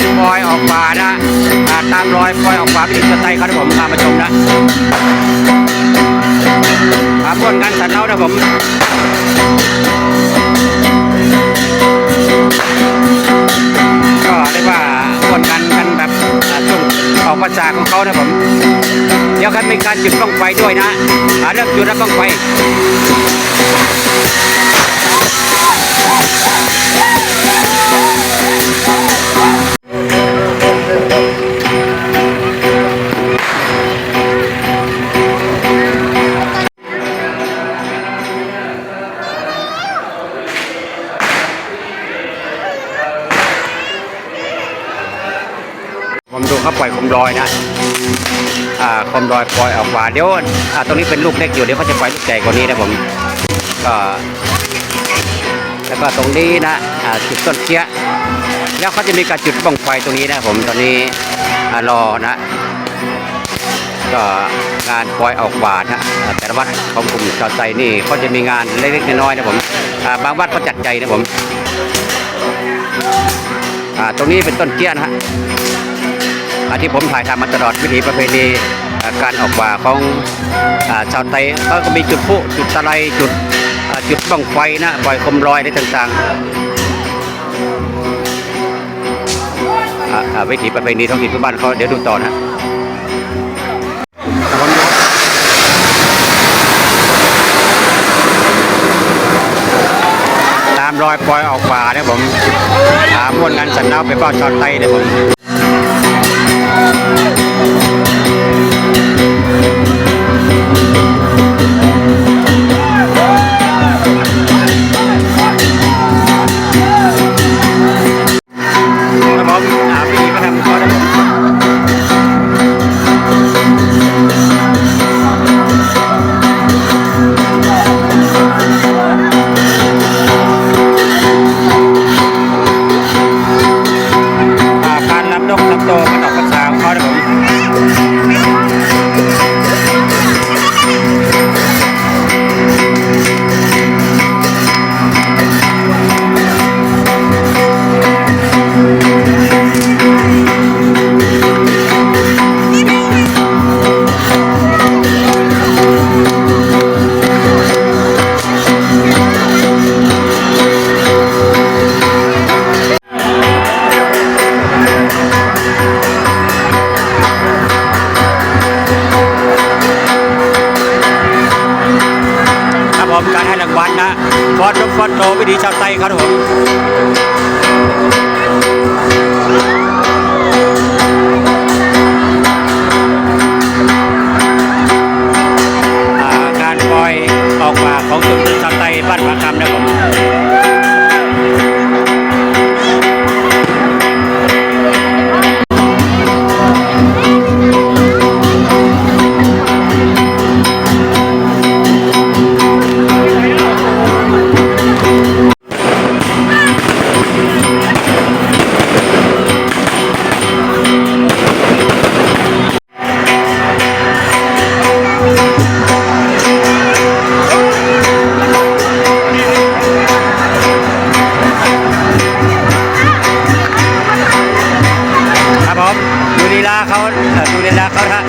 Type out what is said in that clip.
มปล่อยออกป่านะาตามรอยปล่อยออกป่าวิถีสไตล์ครับผมพามาชมนะอาพ่นกันสันเอานะผมก็เรียกว่าพ่นกันกันแบบช่วงออกภาษาของเขานะผม เดี๋ยวกันมีการจุดบ้องไฟด้วยนะอาเริ่มจุดแล้วบ้องไฟ ผมดูเขาปล่อยคมลอยนะอ่าคมลอยปล่อยออกมาเดี๋ยวอ่าตรงนี้เป็นลูกเล็กอยู่เดี๋ยวเขาจะปล่อยลูกใหญ่กว่านี้นะผมก็แล้วก็ตรงนี้นะอ่าจุดต้นเชียแล้วเขาจะมีการจุดบ้องไฟตรงนี้นะผมตอนนี้อ่ารอนะ ก็งานปล่อยออกบาทนะแต่ละวัดของกลุ่มชาวไทยนี่เขาจะมีงานเล็กๆน้อยๆนะผมบางวัดเขาจัดใจนะผมอ่าตรงนี้เป็นต้นเจี้ยนะฮะ ที่ผมถ่ายทำมาตลอดวิถีประเพณีการออกว่าของอชาวไทยเขาก็มีจุดพลุจุดตะไลจุดจุดบ้องไฟนะปล่อยคมลอยอะไรต่างๆอ่าอ่าวิถีประเพณีท้องถิ่นทุกบ้านเขาเดี๋ยวดูต่อนะตามรอยปล่อยออกป่าเนี่ยผมหามวนงานสันเนาไปป้าชาวไทยเนี่ยผม ครั ผมการให้รางวัลนะฟอสฟอสโตวิธีชาวไทยครับผม ครับผมดูลีลาเขาดูลีลาเขาฮะ